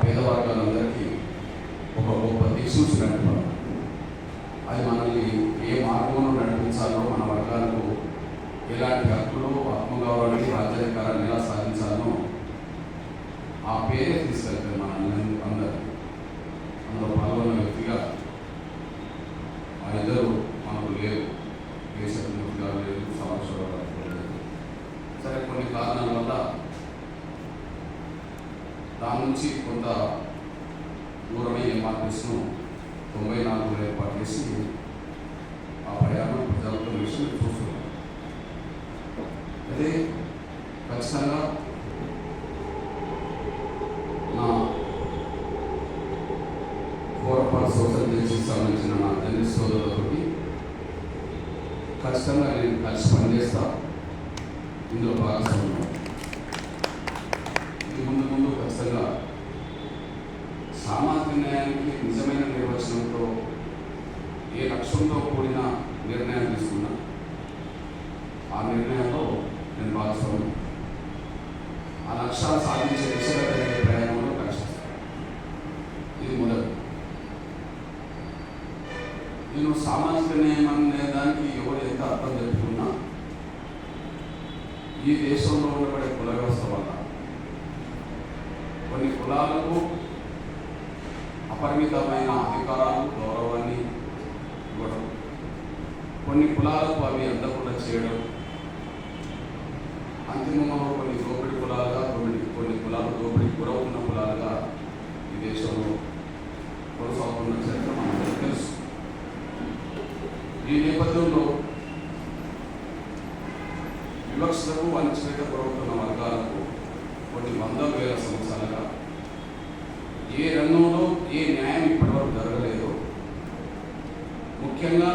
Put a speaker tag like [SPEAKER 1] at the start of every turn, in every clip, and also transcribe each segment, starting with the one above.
[SPEAKER 1] పేద వర్గాలందరికీ ఒక గొప్ప దిశూచినట్టు అది మనల్ని ఏ మార్గంలో నడిపించాలో మన వర్గాలకు ఎలాంటి హక్కులు ఆత్మగౌరవాన్ని రాజ్యాధికారాన్ని ఎలా సాధించాలో ఆ పేరే తీసుకెళ్తారు మన అందరూ. అందులో పాల్గొన్న వ్యక్తిగా ఆ ఇద్దరు మనకు లేరు కేశవమూర్తి గారు లేదు సాంబశ్వరరావు గారు లేదు సరే కొన్ని కారణాల వల్ల దాని నుంచి కొంత దూరమే ఎంఆర్పిస్ను తొంభై నాలుగులో ఏర్పాటు చేసి ఆ ప్రయాణం ప్రజలతో విషయం చూస్తున్నాం. అదే ఖచ్చితంగా నా ఫోరపాల్ సోషల్ జస్టిస్ సంబంధించిన నా తండ్రి సోదరులతోటి ఖచ్చితంగా నేను కలిసి పనిచేస్తా. ఇందులో భాగస్వామ్యం ఇది ముందు ముందు ఖచ్చితంగా సామాజిక న్యాయానికి నిజమైన నిర్వచనంతో ఏ లక్ష్యంతో కూడిన నిర్ణయం తీసుకున్నా ఆ నిర్ణయంలో నేను భాగస్వామ్యం ఆ లక్ష్యాలు సాధించే దిశగా జరిగే ప్రయాణంలో కష్టం ఇది మొదటి నేను సామాజిక న్యాయం అనే దానికి ఎవరు ఎంత అర్థం చెప్పుకున్నా ఈ దేశంలో ఉండబడే కుల వ్యవస్థ వల్ల. కొన్ని కులాలకు అపరిమితమైన అధికారాలు గౌరవాన్ని ఇవ్వడం. కొన్ని కులాలకు అవి అందకుండా చేయడం. అంతిమంగా కొన్ని దోపిడి కులాలుగా కొన్ని కొన్ని కులాలు దోపిడి కులాలుగా ఈ దేశంలో కొనసాగుతున్న చరిత్ర మనకు తెలుసు. ఈ నేపథ్యంలో వివక్షతకు అణచివేత గురవుతున్న వర్గాలకు కొన్ని వంద వేల సంవత్సరాలుగా ఏ రంగంలో ఏ న్యాయం ఇప్పటివరకు జరగలేదో ముఖ్యంగా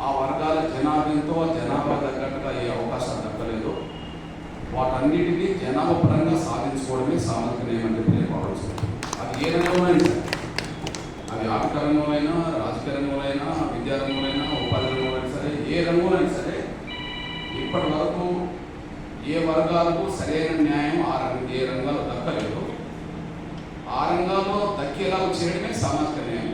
[SPEAKER 1] ఆ వర్గాల జనాభాతో జనాభా తగ్గట్టుగా ఏ అవకాశాలు దక్కలేదో వాటన్నిటినీ జనాభా పరంగా తీసుకోవడమే సామాజిక న్యాయం అంటే తెలియకపోవచ్చు అది ఏ రంగంలోనైనా సార్. అది ఆర్థిక రంగంలో రాజకీయ రంగంలో విద్యా రంగంలో ఉపాధి రంగంలో సరే ఏ రంగంలో సరే ఇప్పటి వరకు ఏ వర్గాలకు సరైన న్యాయం ఆ రంగ ఏ రంగాలు దక్కలేదు. ఆ రంగాల్లో దక్కేలా చేయడమే సామాజిక న్యాయం.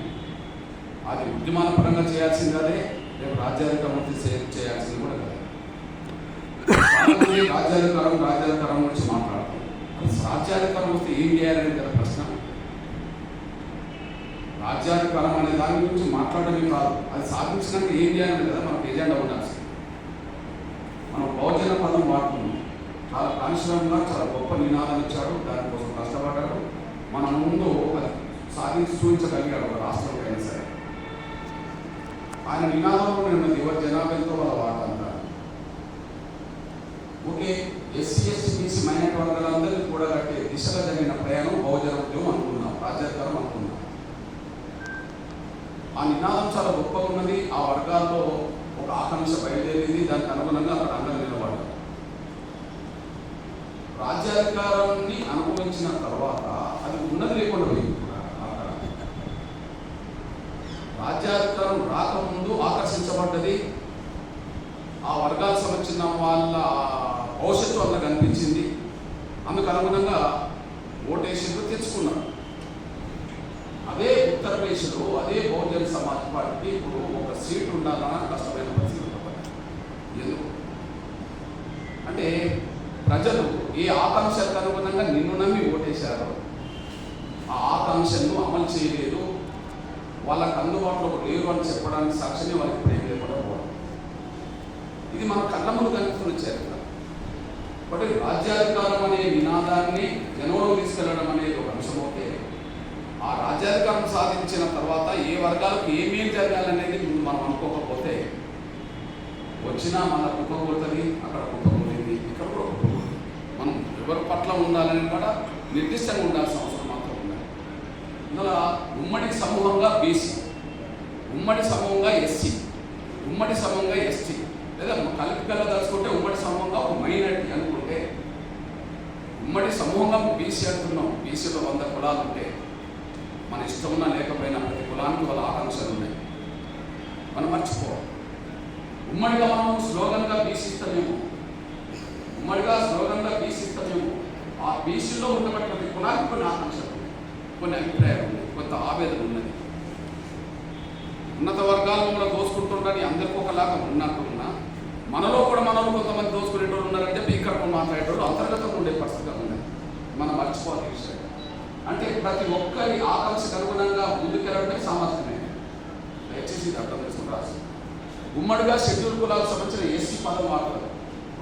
[SPEAKER 1] అది ఉద్యమాల పరంగా చేయాల్సింది అదే రేపు రాజ్యాధికారం వచ్చి చేయాల్సింది కూడా కదా రాజ్యాధికారం రాజ్యాధికారం గురించి మాట్లాడాలి రాజ్యాధికారం వస్తే ఏం చేయాలని కదా ప్రశ్న. రాజ్యాధికారం అనే దాని గురించి మాట్లాడమే కాదు అది సాధించినాక ఏం చేయాలని కదా మనకు ఎజెండా ఉండాల్సింది. మనం బహుజన పదం వాడుతున్నాం చాలా కానిశ్రమంగా చాలా గొప్ప నినాదం ఇచ్చాడు దానికోసం కష్టపడ్డాడు మన ముందు అది సాధించి చూపించగలిగాడు ఒక రాష్ట్రంకైనా సరే. ఆయన నినాదంలో నేను యువ జనాభాతో వాళ్ళ వాడతాను okay SC ST BC minority వర్గాలందరినీ కూడా కట్టే దిశగా జరిగిన ప్రయాణం బహుజన ఉద్యమం అనుకున్నాం రాజ్యాధికారం అనుకున్నాం ఆ నినాదం చాలా గొప్పగా ఉన్నది. ఆ వర్గాల్లో ఒక ఆకాంక్ష బయలుదేరింది. దానికి అనుగుణంగా అక్కడ అందరూ నిలబడ్డారు రాజ్యాధికారాన్ని అనుభవించిన తర్వాత అది ఉన్నది లేకుండా పోయింది రాజ్యాధికారం రాకముందు ఆకర్షించబడ్డది. ఆ వర్గాలకు సంబంధించిన వాళ్ళ వల్ల కనిపించింది. అందుకు అనుగుణంగా ఓటేషన్లు తెచ్చుకున్నారు. అదే ఉత్తరప్రదేశ్లో అదే బహుజన సమాజ్ పార్టీకి ఇప్పుడు ఒక సీట్ ఉండాలన్న కష్టమైన పరిస్థితి ఎందుకు? అంటే ప్రజలు ఏ ఆకాంక్షలకు అనుగుణంగా నిన్ను నమ్మి ఓటేశారో ఆ ఆకాంక్షను అమలు చేయలేదు. వాళ్ళకు అందుబాటులో లేరు అని చెప్పడానికి సాక్షిని వాళ్ళకి ప్రేమ లేకుండా పోవడం ఇది మన కళ్ళ ముందు కనిపిస్తున్న చరిత్ర. కాబట్టి రాజ్యాధికారం అనే నినాదాన్ని జనంలో తీసుకెళ్ళడం అనేది ఒక అంశం అవుతే ఆ రాజ్యాధికారం సాధించిన తర్వాత ఏ వర్గాలకు ఏమేమి జరగాలనేది ముందు మనం అనుకోకపోతే వచ్చినా మన కుప్పకూడుతుంది అక్కడ కుప్పకూడింది ఇక్కడ కూడా కుప్పకూడుతుంది మనం ఎవరి పట్ల ఉండాలని కూడా నిర్దిష్టంగా ఉండాల్సిన అవసరం మాత్రం ఉండాలి. ఇందులో ఉమ్మడి సమూహంగా బీసీ ఉమ్మడి సమూహంగా ఎస్సీ ఉమ్మడి సమూహంగా ఎస్టీ లేదా కలిపి కలదలుచుకుంటే ఉమ్మడి సమూహంగా ఒక మైనార్టీ ఉమ్మడి సమూహంగా బీసీ అంటున్నాం. బీసీలో వంద కులాలు ఉంటే మన ఇష్టం ఉన్నా లేకపోయినా ప్రతి కులానికి వాళ్ళ ఆకాంక్షలు ఉన్నాయి. మనం మర్చిపోవాలి. ఉమ్మడిగా మనం స్లోగన్గా బీసిస్తామేమో. ఉమ్మడిగా స్లోగన్గా బీసిస్తామేమో. ఆ బీసీలో ఉన్నటువంటి ప్రతి కులానికి కొన్ని ఆకాంక్షలు ఉన్నాయి. కొన్ని అభిప్రాయాలు ఉన్నాయి. కొంత ఆవేదన ఉన్నది. ఉన్నత వర్గాలు కూడా దోసుకుంటుండని అందరికీ ఒకలాగా ఉన్నట్టున్నా మనలో కూడా మనలో కొంతమంది దోసుకునేటోళ్ళు ఉన్నారంటే చెప్పి మాట్లాడేటోళ్ళు అంతర్గతంగా ఉండే పరిస్థితి మనం మర్చిపోవాలి విషయం. అంటే ప్రతి ఒక్కరి ఆకాంక్షకు అనుగుణంగా ముందుకెళ్ళడమే సామర్థ్యమే. దయచేసి ఇది అర్థం చేసుకుని రాసి. ఉమ్మడిగా షెడ్యూల్ కులాలకు సంబంధించిన ఎస్సీ పదం వాడతారు.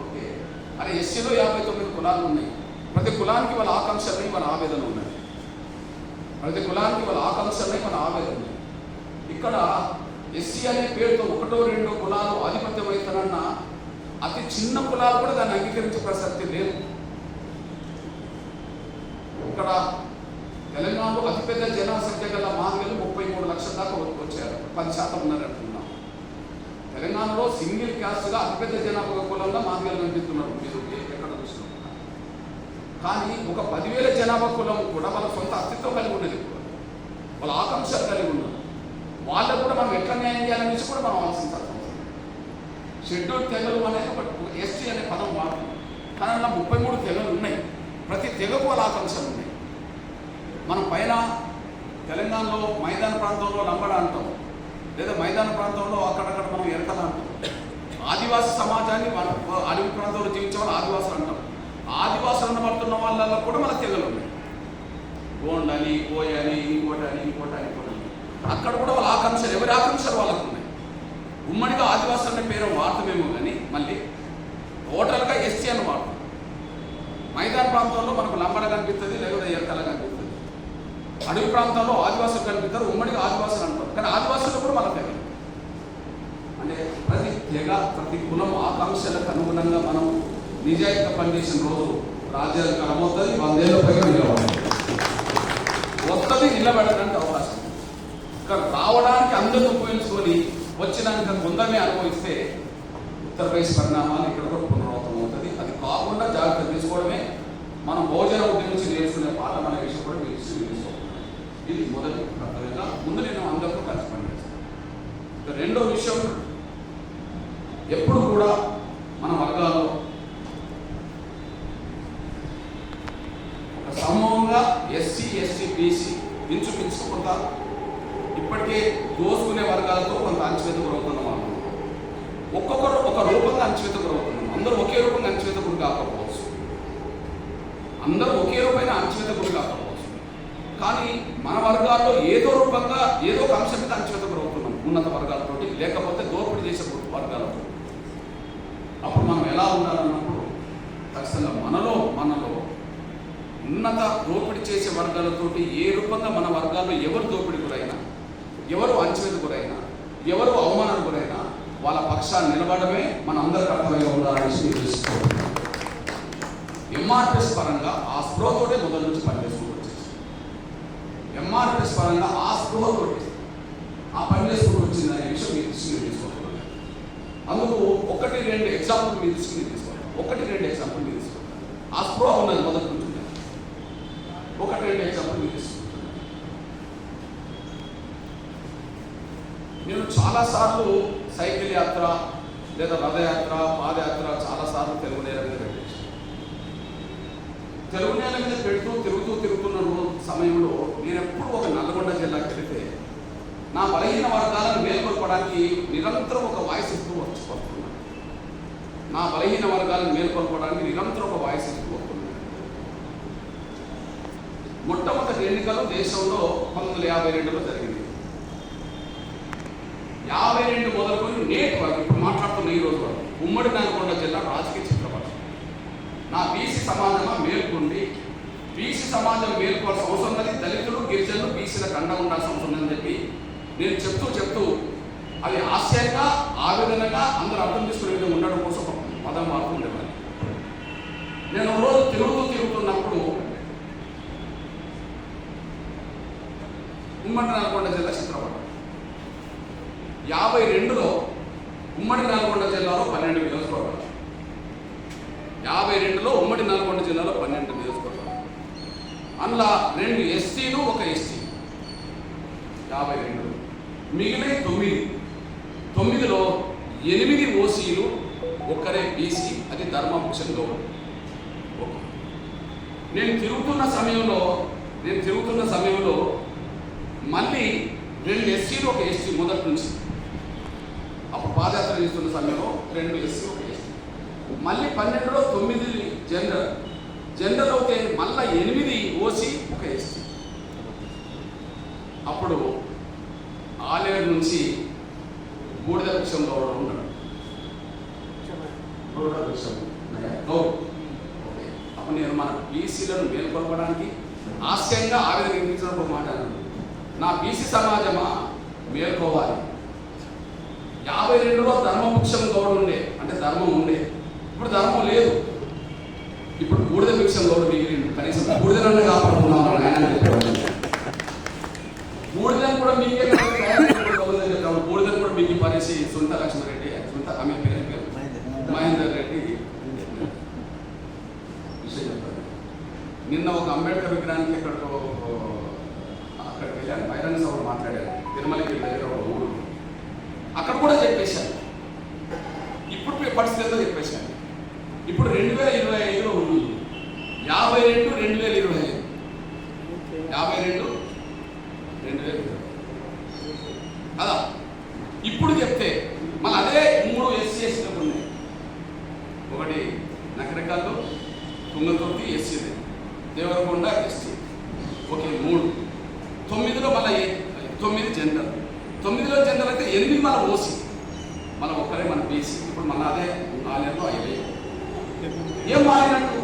[SPEAKER 1] ఓకే. అరే ఎస్సీలో యాభై తొమ్మిది కులాలు ఉన్నాయి. ప్రతి కులానికి వాళ్ళ ఆకాంక్షలని వాళ్ళ ఆవేదన ఉన్నాయి. ప్రతి కులానికి వాళ్ళ ఆకాంక్షలని వాళ్ళ ఆవేదన ఉన్నాయి. ఇక్కడ ఎస్సీ అనే పేరుతో ఒకటో రెండో కులాలు ఆధిపత్యం అవుతానన్న అతి చిన్న కులాలు కూడా దాన్ని అంగీకరించే ప్రసక్తి లేదు. ఇక్కడ తెలంగాణలో అతిపెద్ద జనసంఖ్య గల మాదిగలు ముప్పై మూడు లక్షల దాకా వచ్చారు. పది శాతం ఉన్నారంటున్నాం తెలంగాణలో సింగిల్ క్యాస్ట్గా అతిపెద్ద జనాభా కులంలో మాదిగలు కనిపిస్తున్నారు. మీరు ఎక్కడ చూసినా. కానీ ఒక పదివేల జనాభా కులం కూడా వాళ్ళ సొంత అస్తిత్వం కలిగి ఉండేది వాళ్ళ ఆకాంక్షలు కలిగి ఉన్నారు వాళ్ళకు కూడా మనం ఎట్లా న్యాయం చేయాలనేసి కూడా మనం ఆలోచించాలి షెడ్యూల్ తెగలు అనేది ఒక ఎస్టీ అనే పదం వాడు కానీ అలా ముప్పై మూడు తెగలు ఉన్నాయి. ప్రతి తెగకు వాళ్ళ ఆకాంక్షలు ఉన్నాయి. మనం పైన తెలంగాణలో మైదాన ప్రాంతంలో లంబడ అంటాం. లేదా మైదాన ప్రాంతంలో అక్కడక్కడ మనం ఎరకల అంటాం. ఆదివాసీ సమాజాన్ని మన అడవి ప్రాంతంలో జీవించే వాళ్ళు ఆదివాసులు అంటాం. ఆదివాసులు అనబడుతున్న వాళ్ళల్లో కూడా మన తెగలు ఉన్నాయి. గోండని కోయని ఇంకోటి అని ఇంకోటి అని ఇంకోటి అని. అక్కడ కూడా వాళ్ళ ఆకాంక్షలు ఎవరి ఆకాంక్షలు వాళ్ళకు ఉన్నాయి. ఉమ్మడిగా ఆదివాసులు అనే పేరు వాడతామేమో కానీ మళ్ళీ టోటల్గా ఎస్సీ అని వాడతాం. మైదాన ప్రాంతంలో మనకు లంబడ కనిపిస్తుంది లేకపోతే ఎరకల కనిపిస్తుంది. అడవి ప్రాంతాల్లో ఆదివాసులు కనిపిస్తారు ఉమ్మడిగా ఆదివాసులు అంటారు కానీ ఆదివాసులు కూడా మన తెగ అంటే ప్రతి తెగ ప్రతి కులం ఆకాంక్షలకు అనుగుణంగా మనం నిజాయితీగా పనిచేసిన రోజు రాజ్యాలు కనబోతుంది వందేళ్ళ పైగా నిలబడాలి వస్తుంది నిలబడడానికి అవకాశం ఇక్కడ రావడానికి అందరూ ఉపయోగించుకొని వచ్చినాక కొందరిని అనుభవిస్తే ఉత్తరప్రదేశ్ పరిణామాలు ఇక్కడ కూడా పునరావృతం అవుతుంది. అది కాకుండా జాగ్రత్త తీసుకోవడమే. మనం భోజన ఉద్యమించి నేర్చుకునే పాఠం అనే విషయం కూడా తెలుసు దృష్టికి మొదటి కర్తవ్యంగా ముందు నేను అందరితో కలిసి పనిచేస్తాను. రెండో విషయం ఎప్పుడు కూడా మన వర్గాల్లో ఒక సమూహంగా ఎస్సీ ఎస్టీ బీసీ ఇంచుమించు కొంత ఇప్పటికే దోసుకునే వర్గాలతో కొంత అంచువేత గురవుతున్నాం మనం ఒక్కొక్కరు ఒక రూపంగా అంచువేత గురవుతున్నాం అందరూ ఒకే రూపంగా అంచువేత గురి కాకపోవచ్చు అందరూ ఒకే రూపమైన అంచువేత గురి కాకపోవచ్చు కానీ మన వర్గాల్లో ఏదో రూపంగా ఏదో ఒక అంశం మీద అంచువేత గురవుతున్నాం ఉన్నత వర్గాలతోటి లేకపోతే దోపిడీ చేసే వర్గాలతో అప్పుడు మనం ఎలా ఉండాలన్నప్పుడు ఖచ్చితంగా మనలో మనలో ఉన్నత దోపిడీ చేసే వర్గాలతోటి ఏ రూపంగా మన వర్గాల్లో ఎవరు దోపిడీ గురైనా ఎవరు అంచవేత గురైనా ఎవరు అవమానం గురైనా వాళ్ళ పక్షాన్ని నిలబడమే మన అందరి కర్తవ్యంగా ఉండాలని తెలుసుకోవాలి ఎంఆర్పిఎస్ పరంగా ఆ స్పృహతోటే మొదటి నుంచి పనిచేసుకుంటూ వచ్చేసి ఎంఆర్పిఎస్ పరంగా ఆ స్పృహతోటి ఆ పని వచ్చిందనే విషయం మీరు దృష్టికి తీసుకోవాలి అందుకు ఒకటి రెండు ఎగ్జాంపుల్ మీరు తీసుకుని తీసుకోండి. ఒకటి రెండు ఎగ్జాంపుల్ మీరు తీసుకోండి. ఆ స్పృహ ఉన్నది మొదటి నుంచి. ఒకటి రెండు ఎగ్జాంపుల్ మీరు తీసుకుంటాను నేను చాలాసార్లు సైకిల్ యాత్ర లేదా రథయాత్ర పాదయాత్ర చాలాసార్లు తెలుగు నేల మీద పెట్టేసి తెలుగు నేల మీద పెడుతూ తిరుగుతూ తిరుగుతున్న సమయంలో నేను ఎప్పుడు ఒక నల్గొండ జిల్లాకి వెళితే నా బలహీన వర్గాలను మేల్కొల్పడానికి నిరంతరం ఒక వాయిస్ ఇస్తూ నా బలహీన వర్గాలను మేల్కొల్పడానికి నిరంతరం ఒక వాయిస్ ఇస్తూ మొట్టమొదటి ఎన్నికలు దేశంలో పంతొమ్మిది వందల యాభై రెండులో జరిగింది. యాభై రెండు మొదలుకొని నేటి వరకు ఇప్పుడు మాట్లాడుతున్న ఈ రోజు వరకు ఉమ్మడి నల్గొండ జిల్లా రాజకీయ చిత్రపటం. నా బీసీ సమాజంగా మేల్కొండి బీసీ సమాజం మేల్కోవాల్సిన అవసరం ఉన్నది దళితులు గిరిజనులు బీసీలకు అండ ఉండాల్సిన అవసరం ఉందని చెప్పి నేను చెప్తూ చెప్తూ అది ఆశ్చర్యంగా ఆవేదనగా అందరూ అర్థం చేసుకునే విధంగా ఉండడం కోసం పదం వాడుతూ ఉండేవాడిని నేను ఒకరోజు తిరుగుతూ తిరుగుతున్నప్పుడు ఉమ్మడి నల్గొండ జిల్లా చిత్రపటం. యాభై రెండులో ఉమ్మడి నల్గొండ జిల్లాలో పన్నెండు నియోజకవర్గాలు. యాభై రెండులో ఉమ్మడి నల్గొండ జిల్లాలో పన్నెండు నియోజకవర్గాలు. అందులో రెండు ఎస్సీలు ఒక ఎస్సీ యాభై రెండు మిగిలిన తొమ్మిది. తొమ్మిదిలో ఎనిమిది ఓసీలు ఒక్కరే బీసీ అది ధర్మభూషణ్ గౌడ్ నేను తిరుగుతున్న సమయంలో నేను తిరుగుతున్న సమయంలో మళ్ళీ రెండు ఎస్సీలు ఒక ఎస్టీ మొదటి నుంచి. అప్పుడు పాదయాత్ర చేస్తున్న సమయంలో రెండు ఎస్సీ ఒక ఎస్టీ. మళ్ళీ పన్నెండులో తొమ్మిది జనరల్ జనరల్ అయితే మళ్ళా ఎనిమిది ఓసీ ఒక ఎస్టీ. అప్పుడు ఆలేరు నుంచి బూడిద వృక్షం ఉన్నాడు. గౌరవ్ ఓకే. అప్పుడు నేను మన బీసీలను మేల్కొల్పడానికి హాస్యంగా ఆవేదన వినిపించినప్పుడు మాట్లాడాను నా బీసీ సమాజమా? మేల్కోవాలి. యాభై రెండులో ధర్మవృక్షం గౌడు ఉండే. అంటే ధర్మం ఉండే. ఇప్పుడు ధర్మం లేదు. ఇప్పుడు బూడిద వృక్షం గౌడు మిగిలిండు. కనీసం బూడిదనన్నా కాపాడుకున్నాం ఆయన బూడిదని కూడా మీకే బూడిదని కూడా మీకు పరిచి సొంత లక్ష్మణరెడ్డి సొంత ఆమె రాజేందర్ రెడ్డి విషయం చెప్పారు నిన్న ఒక అంబేద్కర్ విగ్రహానికి ఎక్కడికో అక్కడికి వెళ్ళాను. బహిరంగ సభలో మాట్లాడాను తిరుమలకి దగ్గర ఒక ఊరు అక్కడ కూడా చెప్పేశాను ఇప్పుడు పరిస్థితుల్లో చెప్పేశాను ఇప్పుడు రెండు వేల ఇరవై ఐదులో ఉంది. యాభై రెండు రెండు వేల ఇరవై ఐదు యాభై రెండు రెండు వేల ఇరవై అదా ఇప్పుడు చెప్తే మళ్ళీ అదే మూడు ఎస్సీ ఎస్టీలకు ఉన్నాయి ఒకటి నకరకాలు తుంగతుర్తి ఎస్సీది దేవరకొండ ఎస్టీ ఓకే మూడు తొమ్మిదిలో మళ్ళీ ఏ- తొమ్మిది జనరల్ తొమ్మిదిలో జనరల్ అయితే ఎనిమిది మన ఓసీ. మన ఒక్కరే మన బీసీ. ఇప్పుడు మన అదే నాలుగేళ్ళు ఐదు ఏం మారినట్టు?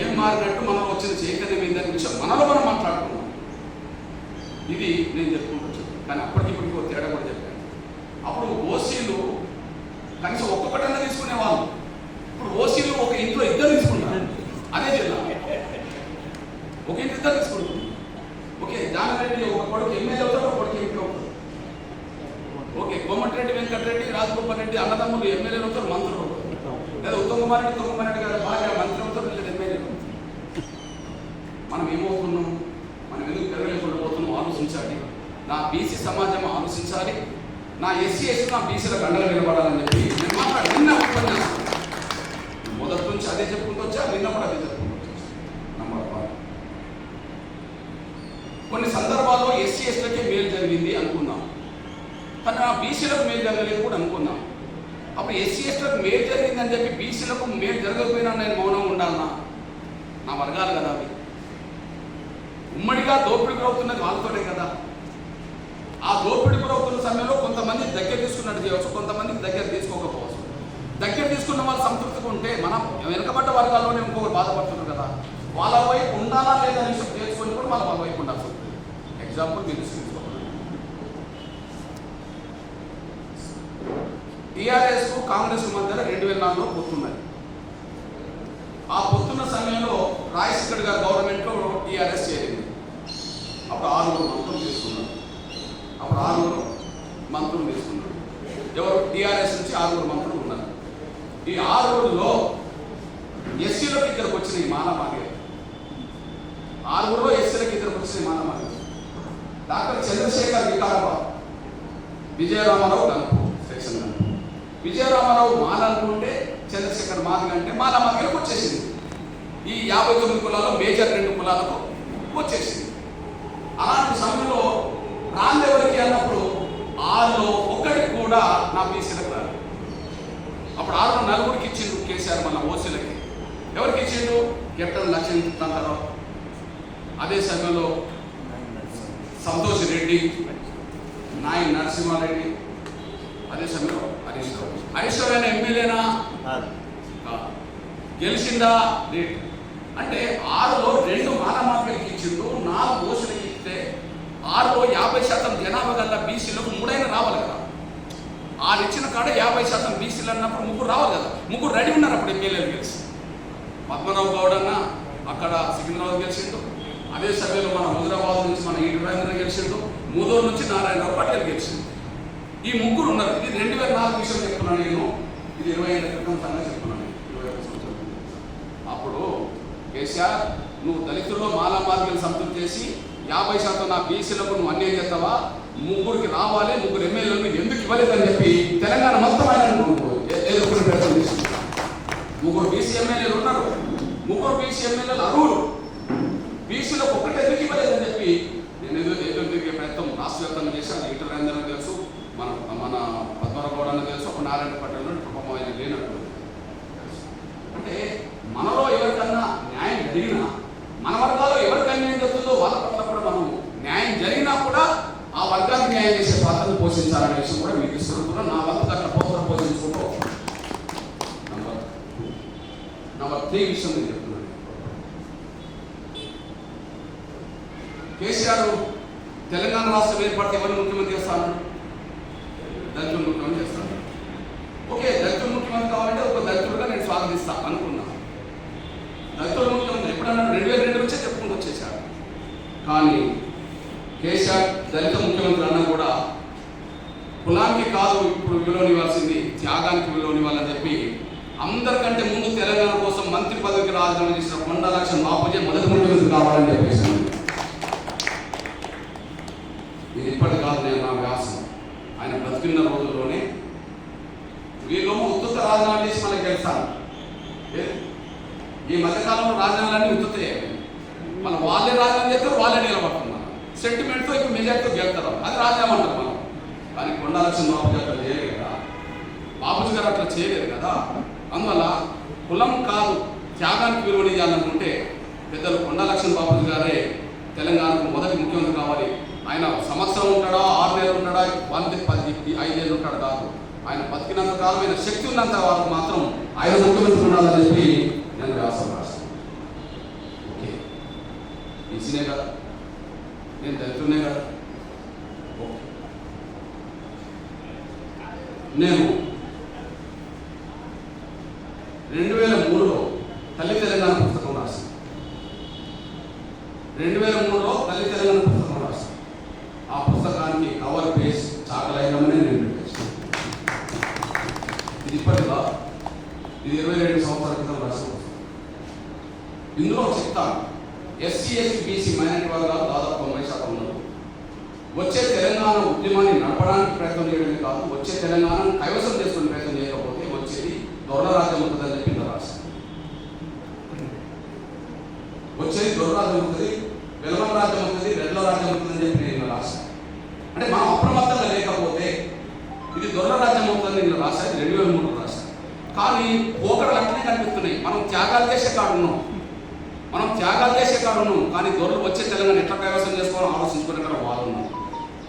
[SPEAKER 1] ఏం మారినట్టు మనం వచ్చిన చైతన్యం ఏందని విషయం మనలో మనం మాట్లాడుకున్నాం ఇది నేను చెప్పుకుంటూ కానీ అప్పటికిప్పటికీ తేడా కూడా చెప్పాను. అప్పుడు ఓసీలు కనీసం ఒక్కొక్కటన్నా తీసుకునే వాళ్ళు ఇప్పుడు ఓసీలు ఒక ఇంట్లో ఇద్దరు తీసుకుంటారు అదే జిల్లా ఒక ఇంటి ఇద్దరు తీసుకుంటారు ఓకే జానరెడ్డి ఒక కొడుకు ఎమ్మెల్యే అవుతాడు ఒక కొడుకు ఎంపీ అవుతాడు ఓకే కోమటిరెడ్డి వెంకటరెడ్డి రాజగోపాల్ రెడ్డి అన్నదమ్ములు ఎమ్మెల్యేలు అవుతారు మంత్రులు. లేదా ఉత్తమ్ కుమార్ రెడ్డి ఉత్తమ్ కుమార్ రెడ్డి గారు భార్య మంత్రి అవుతారు లేదా ఎమ్మెల్యే మనం ఏమవుతున్నాం? మనం ఎందుకు పెరగలేకుండా పోతున్నాం? ఆలోచించాలి. నా బీసీ సమాజం ఆలోచించాలి. నా ఎస్సీ ఎస్సీ నా బీసీలకు అండగా నిలబడాలని చెప్పి నేను మాట్లాడి నిన్న ఉపన్యాసం. మొదటి నుంచి అదే చెప్పుకుంటూ వచ్చా? నిన్న కూడా అదే చెప్పుకుంటూ వచ్చా? Number one. కొన్ని సందర్భాల్లో ఎస్సీ ఎస్టీలకే మేలు జరిగింది అనుకుందాం కానీ ఆ బీసీలకు మేలు జరగలేదు కూడా అనుకుందాం. అప్పుడు ఎస్సీ ఎస్టీలకు మేలు జరిగిందని చెప్పి బీసీలకు మేలు జరగకపోయినా నేను మౌనం ఉండాలన్నా నా వర్గాలు కదా అవి. ఉమ్మడిగా దోపిడీ గురవుతున్నది వాళ్ళతోనే కదా. ఆ దోపిడీ గురవుతున్న సమయంలో కొంతమంది దగ్గర తీసుకున్నట్టు చేయవచ్చు కొంతమందికి దగ్గర తీసుకోకపోవచ్చు. దగ్గర తీసుకున్న వాళ్ళు సంతృప్తిగా ఉంటే మనం వెనుకబడ్డ వర్గాల్లోనే ఇంకొకరు బాధపడుతున్నారు కదా. వాళ్ళ వైపు ఉండాలా లేదా అని తెలుసుకొని కూడా వాళ్ళ వాళ్ళ వైపు ఉండాల్సి ఉంటుంది ఎగ్జాంపుల్ మీరు తీసుకోవాలి టీఆర్ఎస్కు కాంగ్రెస్ మధ్య రెండు వేల నాలుగులో పొత్తున్నది. ఆ పొత్తున్న సమయంలో రాజశేఖర్ గారు గవర్నమెంట్లో టీఆర్ఎస్ చేరింది. అప్పుడు ఆరుగురు మంత్రులు తీసుకున్నారు. అప్పుడు ఆరుగురు మంత్రులు తీసుకున్నారు. ఎవరు? టీఆర్ఎస్ నుంచి ఆరుగురు మంత్రులు ఉన్నారు. ఈ ఆరుగురులో ఎస్సీలకు ఇద్దరికి వచ్చినాయి మానమాగే ఆరుగురులో ఎస్సీలకు ఇద్దరికి వచ్చినాయి మానమాగే డాక్టర్ చంద్రశేఖర్ వికారాబాద్ విజయరామారావు గణపు విజయరామారావు మాలనుకుంటే చంద్రశేఖర్ మాదిగ అంటే మాల మాదిగలకు వచ్చేసింది. ఈ యాభై తొమ్మిది కులాల్లో మేజర్ రెండు కులాలకు వచ్చేసింది. అలాంటి సమయంలో రాందేవుడికి అన్నప్పుడు ఆరులో ఒకటి కూడా నా బీసీలకు రాదు అప్పుడు ఆరు నలుగురికి ఇచ్చిండు కేసీఆర్ మన ఓసీలకి. ఎవరికి ఇచ్చిండు కెప్టెన్ లక్ష్మీకాంతారావు అదే సమయంలో సంతోష్ రెడ్డి నాయి నరసింహారెడ్డి అదే సమయంలో హరీష్ రావు హరీష్ రావు అయిన ఎమ్మెల్యేనా. గెలిచిందా? రేట్. అంటే ఆరులో రెండు మానమార్గలకి ఇచ్చిండు నాలుగు ఓసులకి ఇస్తే ఆరులో యాభై శాతం జనాభా గల బీసీలకు మూడైనా రావాలి కదా. ఆరు ఇచ్చిన కాడ యాభై శాతం బీసీలు అన్నప్పుడు ముగ్గురు రావాలి కదా. ముగ్గురు రెడీ ఉన్నారు అప్పుడు ఎమ్మెల్యేలు గెలిచి. పద్మనాభ గౌడ్ అన్న అక్కడ సికింద్రాబాద్ గెలిచిండు. అదే సమయంలో మన హుజరాబాద్ నుంచి మన ఈడు రాజేంద్ర గెలిచిండు. మూదూరు నుంచి నారాయణరావు పటేల్ గెలిచిండు. ఈ ముగ్గురు ఉన్నారు. ఇది రెండు వేల నాలుగు విషయం చెప్తున్నాను నేను. ఇది ఇరవై ఐదు క్రితం సంగతి చెప్తున్నాను ఇరవై ఐదు సంవత్సరాల. అప్పుడు కేసీఆర్ నువ్వు దళితుల్లో మాలా మార్గాలు సంతృప్తి చేసి యాభై శాతం నా బీసీలకు నువ్వు అన్యాయం చేస్తావా? ముగ్గురికి రావాలి ముగ్గురు ఎమ్మెల్యేలు ఎందుకు ఇవ్వలేదని చెప్పి తెలంగాణ మొత్తం ఆయన ఎదుర్కొనే ప్రయత్నం చేసింది ముగ్గురు బీసీ ఎమ్మెల్యేలు ఉన్నారు. ముగ్గురు బీసీ ఎమ్మెల్యేలు అరువులు బీసీలకు ఒక్కటే ఎందుకు ఇవ్వలేదు చెప్పి నేను ఏదో ఏదో తిరిగే ప్రయత్నం రాష్ట్ర వ్యాప్తంగా చేశాను ఈటర్ రంజన్ తెలుసు మన మన పద్మరావు గౌడ తెలుసు ఒక నారాయణ పట్టణంలో కుటుంబం ఆయన లేనట్టు అంటే మనలో ఎవరికన్నా న్యాయం జరిగినా మన వర్గాల్లో ఎవరికి అన్యాయం జరుగుతుందో వాళ్ళ పట్ల కూడా మనం న్యాయం జరిగినా కూడా ఆ వర్గానికి న్యాయం చేసే పాత్రను పోషించాలనే విషయం కూడా మీకు ఇస్తున్నా నా వంతు అట్లా పోత్ర పోషించుకుంటూ నంబర్ నంబర్ త్రీ విషయం నేను చెప్తున్నాను కేసీఆర్ తెలంగాణ రాష్ట్రం ఏర్పడితే ఎవరిని ముఖ్యమంత్రి చేస్తాను దళితులు ముఖ్యమంత్రి చేస్తాను ఓకే దళితులు ముఖ్యమంత్రి కావాలంటే ఒక దళితుడుగా నేను స్వాగతిస్తా అనుకున్నా దళితుల ముఖ్యమంత్రి ఎప్పుడన్నా రెండు వేల రెండు నుంచే చెప్పుకుంటూ వచ్చేసాడు కానీ కేసీఆర్ దళిత ముఖ్యమంత్రి అన్న కూడా కులానికి కాదు ఇప్పుడు విలువనివ్వాల్సింది త్యాగానికి విలువనివ్వాలని చెప్పి అందరికంటే ముందు తెలంగాణ కోసం మంత్రి పదవికి రాజీనామా చేసిన కొండ లక్ష్మణ్ బాపూజీ మొదటి ముఖ్యమంత్రి కావాలని చెప్పేసాను ఇది ఇప్పటి కాదు నేను నా వ్యాసం. ఆయన బతికిన రోజుల్లోనే వీళ్ళు ఉత్తుత రాజీనామా చేసి మనకి గెలుస్తాను ఏ- ఈ మధ్యకాలంలో రాజీనామాలన్నీ ఉత్తుతాయి మనం వాళ్ళే రాజ్యం చేస్తారు వాళ్ళే నిలబడుతున్నారు. సెంటిమెంట్తో ఇప్పుడు మెజార్టీతో గెలుతారు అది రాజ్యం అంటారు మనం. కానీ కొండా బాబు బాబుజీ అట్లా చేయలేదు కదా? బాబుజీ గారు అట్లా చేయలేదు కదా? అందువల్ల కులం కాదు త్యాగానికి విలువనియాలనుకుంటే పెద్దలు కొండా లక్ష్మణ్ బాబుజీ గారే తెలంగాణకు మొదటి ముఖ్యమంత్రి కావాలి. ఆయన సంవత్సరం ఉంటాడా ఆరు నెలలు ఉంటాడా వంద పది ఐదేళ్ళు ఉంటాడు కాదు. ఆయన బతికినంత కాలం ఆయన శక్తి ఉన్నంత వరకు మాత్రం ఆయన ముఖ్యమంత్రి ఉండాలని చెప్పి నేను రాస్తున్నాను రాశాను ఓకే ఈసీనే కదా? నేను దళితున్నే కదా? నేను రెండు వేల మూడులో తల్లి తెలంగాణ పుస్తకం రాసి రెండు వేల మూడులో తల్లి తెలంగాణ పుస్తకం రాశాను ఆ పుస్తకానికి కవర్ పేజ్ చాకలైనమని నేను పెట్టేసాను ఇది ఇప్పటిగా ఇది ఇరవై రెండు సంవత్సరాల క్రితం రాసిన పుస్తకం ఇందులో చెప్తాను ఎస్సీ ఎస్టీ బీసీ మైనారిటీ వర్గాలు దాదాపు తొంభై శాతం ఉన్నారు వచ్చే తెలంగాణ ఉద్యమాన్ని నడపడానికి ప్రయత్నం చేయడమే కాదు వచ్చే తెలంగాణను కైవసం చేసుకునే ప్రయత్నం చేయకపోతే వచ్చేది దొరరాజ్యం ఉంటుందని చెప్పి ఇంత వచ్చేది దొరరాజ్యం ఉంటుంది వెలమల రాజ్యం ఉంటుంది రెడ్ల రాజ్యం ఉంటుందని చెప్పి నేను రాశాను అంటే మనం అప్రమత్తంగా లేకపోతే ఇది దొరల రాజ్యం అవుతుందని నేను రాశాను రెండు వేల మూడు రాశాను కానీ పోకడలు అట్లనే కనిపిస్తున్నాయి. మనం త్యాగాలు చేసే కాడున్నాం. మనం త్యాగాలు చేసే కాడు కానీ దొరలు వచ్చే తెలంగాణ ఎట్లా కైవసం చేసుకోవాలో ఆలోచించుకునే కాడ వాళ్ళు ఉన్నారు.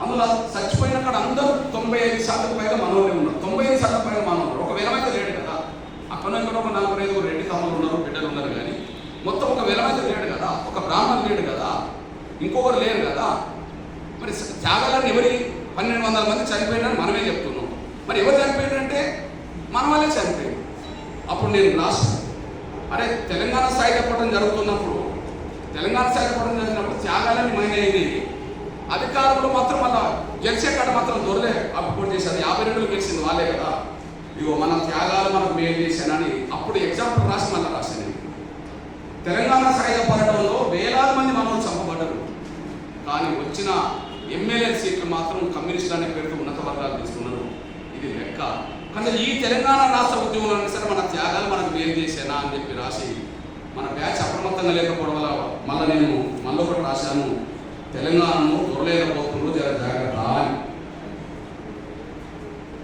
[SPEAKER 1] అందులో చచ్చిపోయిన కాడ అందరూ తొంభై ఐదు శాతం పైగా మనోళ్ళే ఉన్నారు. తొంభై ఐదు శాతం పైగా మనోళ్ళు ఒక వేలమైతే లేడు కదా. అక్కడ ఇక్కడ ఒక నలుగురు ఐదుగురు రెడ్డి తమ్ములు ఉన్నారు బిడ్డలు ఉన్నారు కానీ మొత్తం ఒక వేలమైతే లేడు కదా ఒక బ్రాహ్మణ్ లేడు కదా ఇంకొకరు లేరు కదా. మరి త్యాగాలని ఎవరి పన్నెండు వందల మంది చనిపోయినారని మనమే చెప్తున్నాం. మరి ఎవరు చనిపోయారంటే మన వాళ్ళే చనిపోయారు. అప్పుడు నేను లాస్ట్ అరే తెలంగాణ సాయుధ చెప్పడం జరుగుతున్నప్పుడు తెలంగాణ సాయుధ చెప్పడం జరిగినప్పుడు త్యాగాలన్నీ మైనైనవి అధికారులు మాత్రం మళ్ళా గెలిచే కాడ మాత్రం దొరలే. అప్పుడు చేశారు. యాభై రెండులు గెలిచింది వాళ్ళే కదా. ఇగో మన త్యాగాలు మనం మేలు చేశానని అప్పుడు ఎగ్జాంపుల్ రాసి మళ్ళీ రాశాను. తెలంగాణ సాయుధ పోరాటంలో వేలాది మంది మనోళ్ళు చంపబడ్డరు. కానీ వచ్చిన ఎమ్మెల్యే సీట్లు మాత్రం కమ్యూనిస్టులు అనే పేరుతో ఉన్నత వర్గాలు తీసుకున్నారు. ఇది లెక్క. కానీ ఈ తెలంగాణ రాష్ట్ర ఉద్యమంలో సరే మన త్యాగాలు మనకు వేరు చేసేనా అని చెప్పి రాసి మన బ్యాచ్ అప్రమత్తంగా లేకపోవడం వల్ల మళ్ళీ నేను మళ్ళీ ఒకటి రాశాను. తెలంగాణను దొరలేకపోతున్నారు జర జాగ్రత్త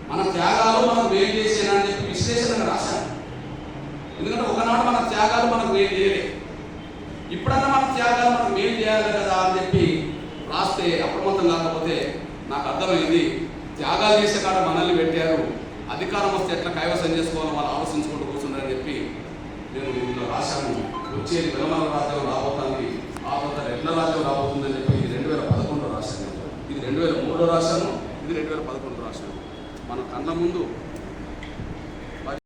[SPEAKER 1] మన త్యాగాలు మనకు వేరు చేసేనా అని చెప్పి విశ్లేషణగా రాశాను. ఎందుకంటే ఒకనాడు మన త్యాగాలు మనకు వేరు చేయలే. ఇప్పుడన్నా మన త్యాగాలు మనం మేలు చేయాలి కదా అని చెప్పి రాస్తే అప్రమత్తం కాకపోతే నాకు అర్థమైంది. త్యాగాలు చేసే కాడ మనల్ని పెట్టారు అధికారం వస్తే ఎట్లా కైవసం చేసుకోవాలో వాళ్ళు ఆలోచించుకుంటూ కూర్చున్నారని చెప్పి నేను ఇందులో రాశాను. వచ్చేది విలమల రాజ్యం రాబోతుంది. ఆ తర్వాత రెడ్ల రాజ్యం రాబోతుందని చెప్పి ఇది రెండు వేల పదకొండులో రాశాను ఇది రెండు వేల మూడులో రాశాను. ఇది రెండు వేల పదకొండులో రాశాను. మన కళ్ళ ముందు